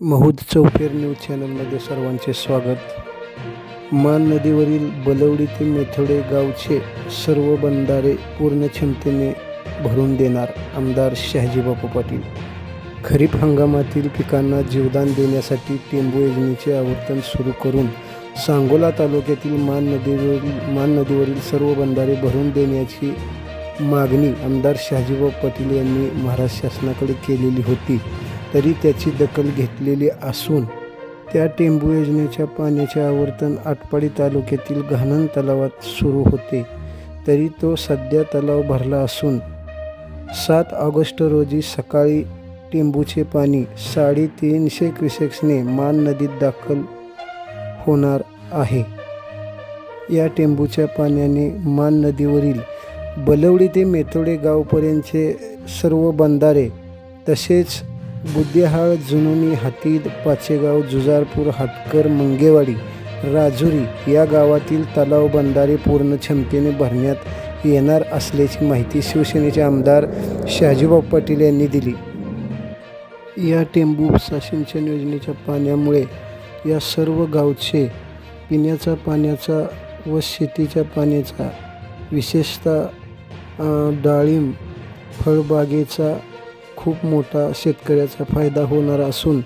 महूद चौफेर न्यूज चॅनलमध्ये सर्वांचे स्वागत. मान नदीवरील बलवडी ते मेथोडे गावचे सर्व बंधारे पूर्ण क्षमतेने भरून देणार आमदार शहाजीबापू पाटील. खरीप हंगामातील पिकांना जीवदान देण्यासाठी टेंबू योजनेचे आवर्तन सुरू करून सांगोला तालुक्यातील मान नदीवरील मान नदीवरील सर्व बंधारे भरून देण्याची मागणी आमदार शहाजीबाब पाटील यांनी महाराष्ट्र शासनाकडे केलेली होती. तरी त्याची दखल घेतलेली असून त्या टेंबू योजनेच्या पाण्याचे आवर्तन आटपाडी तालुक्यातील घाणन तलावात सुरू होते. तरी तो सध्या तलाव भरला असून सात ऑगस्ट रोजी सकाळी टेंबूचे पाणी साडेतीनशे क्रिसेक्सने मान नदीत दाखल होणार आहे. या टेंबूच्या पाण्याने मान नदीवरील बलवडी ते मेथोडे गावपर्यंतचे सर्व बंधारे तसेच बुद्धिहाळ जुनुनी हातीद पाचेगाव जुजारपूर हातकर मंगेवाडी राजुरी या गावातील तलाव बंधारे पूर्ण क्षमतेने भरण्यात येणार असल्याची माहिती शिवसेनेचे आमदार शहाजीबाब पाटील यांनी दिली. या टेंबू उपसा सिंचन योजनेच्या पाण्यामुळे या सर्व गावचे पिण्याचा पाण्याचा व शेतीच्या पाण्याचा विशेषतः डाळिंब फळबागेचा खूप मोठा शेतकऱ्याचा फायदा होणार असून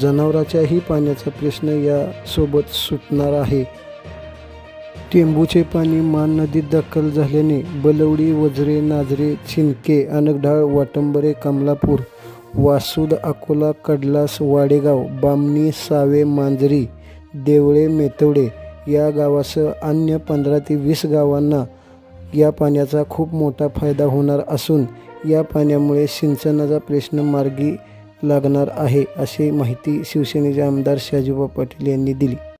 जनावराच्याही पाण्याचा प्रश्न यासोबत सुटणार आहे. टेंबूचे पाणी मान नदीत दाखल झाल्याने बलवडी वजरे नाजरे छिनके अनगढाळ वाटंबरे कमलापूर वासूद अकोला कडलास वाडेगाव बामणी सावे मांजरी देवळे मेतवडे या गावासह अन्य पंधरा ते वीस गावांना या पाण्याचा खूप मोठा फायदा होणार असून या पाण्यामुळे सिंचनाचा प्रश्न मार्गी लागणार आहे अशी माहिती शिवसेनेचे आमदार शाजीबा पाटील यांनी दिली.